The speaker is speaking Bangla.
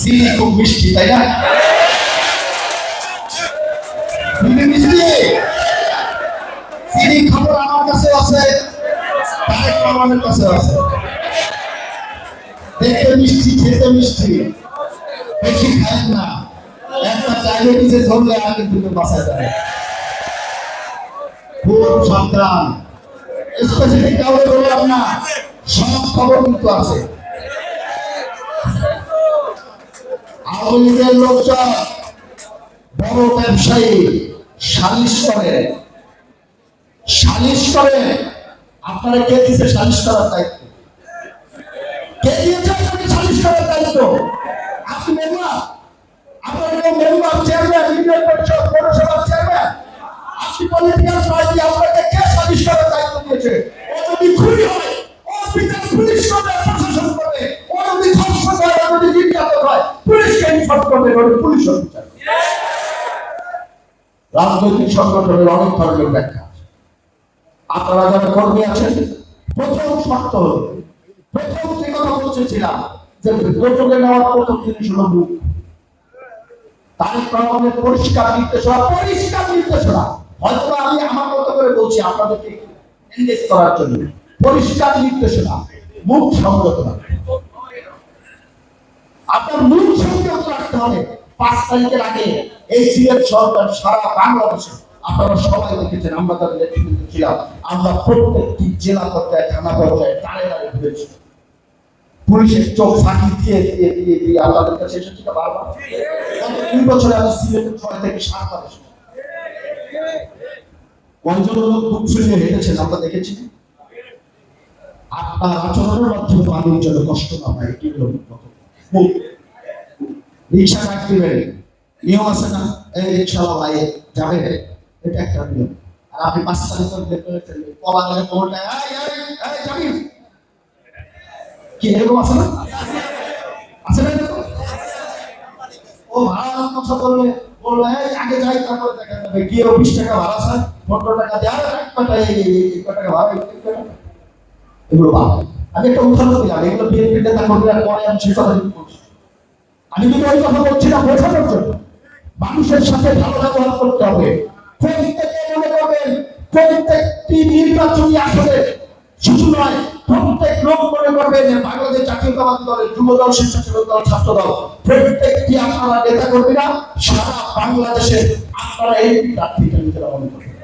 চিনি খুব মিষ্টি কাছে আছে, তারেক মিষ্টি, খেতে মিষ্টি। বেশি খায় না। একটা ডায়াবেটিসে ধরলে আগে থেকে বাঁচা যায় খুব সাবধান। স্পেসিফিক কাউকে বললাম না, সব খবর কিন্তু আছে। আওয়ামী লোকজন, বড় ব্যবসায়ী, সালিশ করে। সালিশ করে, আপনারা কে দিছে সালিশ করার দায়িত্ব? কে দিয়েছে আপনাকে সালিশ করার দায়িত্ব? আপনি মেম্বার? আপনার মেম্বার, চেয়ারম্যান, ইউনিয়ন পরিষদ, পৌরসভার চেয়ারম্যান? আপনি পলিটিক্যাল পার্টি আপনাকে কে সালিশ করার দায়িত্ব দিয়েছে? করবে ওটা পুলিশ বিচার রাজনৈতিক সংগঠনের অনেক ধরনের ব্যাখ্যা। আপনারা যারা কর্মী আছেন, প্রথম শর্ত প্রথম যে কথা বলতেছিলাম যে প্রথমে নেওয়ার প্রথম জিনিস হলো মুখ। রহমানের পরিষ্কার নির্দেশনা পরিষ্কার নির্দেশনা হয়তো আমি আমার মতো করে বলছি, আপনাদেরকে এনগেজ করার জন্য। পরিষ্কার নির্দেশনা মুখ সংযত আপনার মুখ হবে। পাঁচ তারিখের আগে এই সিলেট সরকার সারা বাংলাদেশে আপনারা সবাই দেখেছেন, আমরা তাদের নেতৃত্বে ছিলাম, আমরা প্রত্যেকটি জেলা পর্যায়ে, থানা পর্যায়ে দাঁড়ে দাঁড়িয়ে ঘুরেছি। পুলিশের চোখ ফাঁকি দিয়ে দিয়ে দিয়ে দিয়ে আমাদের কাছে এসেছিল বারবার। দুই বছরে আমি সিলেটে ছয় থেকে সাতবার এসেছি। কয়জন লোক হেঁটেছেন, আমরা দেখেছি। আপনার আচরণের মাধ্যমে মানুষ যেন কষ্ট না হয় এটি হলো প্রথম। রিক্সা ডাক দিবেন নিয়ম আছে না? এই রিক্সাওয়ালা ভাই যাবে এটা একটা নিয়ম। আর আপনি পাঁচ সালে তো বের করে ফেলবেন কলা গেলে কোমরটা যাবি? কি, এরকম আছে না? আছে না? ও ভাড়া কথা বললে বললে আগে যাই, তারপরে দেখা যাবে। গিয়ে বিশ টাকা ভাড়া স্যার পনেরো টাকা দিয়ে। কটা কটা টাকা ভাড়া এগুলো পাবো আমি একটা উদাহরণ দিলাম। এগুলো বিএনপি নেতা কর্মীরা পরে আমি সেই কথা আমি কিন্তু ওই কথা বলছি না বোঝানোর জন্য। মানুষের সাথে ভালো ব্যবহার করতে হবে। প্রত্যেকে মনে করবেন, প্রত্যেকটি নির্বাচনী আসলে শুধু নয়, প্রত্যেক লোক মনে করবেন যে বাংলাদেশ জাতীয়তাবাদী দলের যুব দল স্বেচ্ছাসেবক দল ছাত্র দল প্রত্যেকটি আপনারা নেতা কর্মীরা সারা বাংলাদেশে আপনারা এই প্রার্থীটা নিজেরা মনে করবেন।